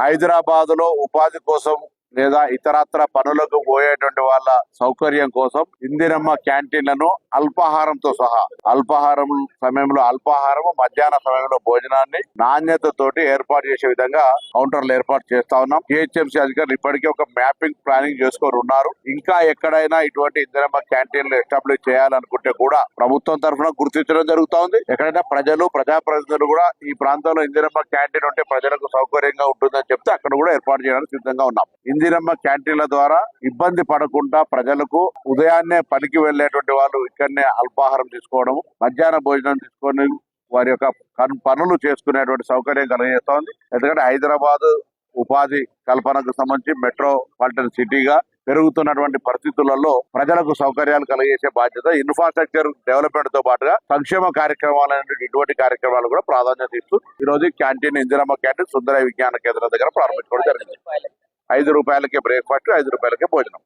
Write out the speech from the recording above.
హైదరాబాద్లో ఉపాధి కోసం లేదా ఇతరత్ర పనులకు పోయేటువంటి వాళ్ళ సౌకర్యం కోసం ఇందిరమ్మ క్యాంటీన్లను అల్పాహారంతో సహా అల్పాహారం సమయంలో అల్పాహారం మధ్యాహ్న సమయంలో భోజనాన్ని నాణ్యతతోటి ఏర్పాటు చేసే విధంగా కౌంటర్లు ఏర్పాటు చేస్తా ఉన్నాం. జిహెచ్ఎంసీ అధికారులు ఇప్పటికే ఒక మ్యాపింగ్ ప్లానింగ్ చేసుకొని ఉన్నారు. ఇంకా ఎక్కడైనా ఇటువంటి ఇందిరమ్మ క్యాంటీన్లు ఎస్టాబ్లిష్ చేయాలనుకుంటే కూడా ప్రభుత్వం తరఫున గుర్తించడం జరుగుతా ఉంది. ఎక్కడైనా ప్రజలు ప్రజాప్రతినిధులు కూడా ఈ ప్రాంతంలో ఇందిరమ్మ క్యాంటీన్ ఉంటే ప్రజలకు సౌకర్యంగా ఉంటుందని చెప్తే అక్కడ కూడా ఏర్పాటు చేయడానికి సిద్ధంగా ఉన్నాం. ఇందిరమ్మ క్యాంటీన్ల ద్వారా ఇబ్బంది పడకుండా ప్రజలకు ఉదయాన్నే పనికి వెళ్ళేటువంటి వాళ్ళు ఇక్కడనే అల్పాహారం తీసుకోవడం మధ్యాహ్న భోజనం తీసుకొని వారి యొక్క పనులు చేసుకునేటువంటి సౌకర్యం కలిగజేస్తోంది. ఎందుకంటే హైదరాబాద్ ఉపాధి కల్పనకు సంబంధించి మెట్రోపాలిటన్ సిటీగా పెరుగుతున్నటువంటి పరిస్థితులలో ప్రజలకు సౌకర్యాలు కలిగేసే బాధ్యత ఇన్ఫ్రాస్ట్రక్చర్ డెవలప్మెంట్తో పాటుగా సంక్షేమ కార్యక్రమాలు ఇటువంటి కార్యక్రమాలు కూడా ప్రాధాన్యత ఇస్తూ ఈ రోజు క్యాంటీన్ ఇందిరమ్మ క్యాంటీన్ సుందర విజ్ఞాన కేంద్రం దగ్గర ప్రారంభించుకోవడం జరిగింది. ఐదు రూపాయలకే బ్రేక్ఫాస్ట్ ఐదు రూపాయలకే భోజనం.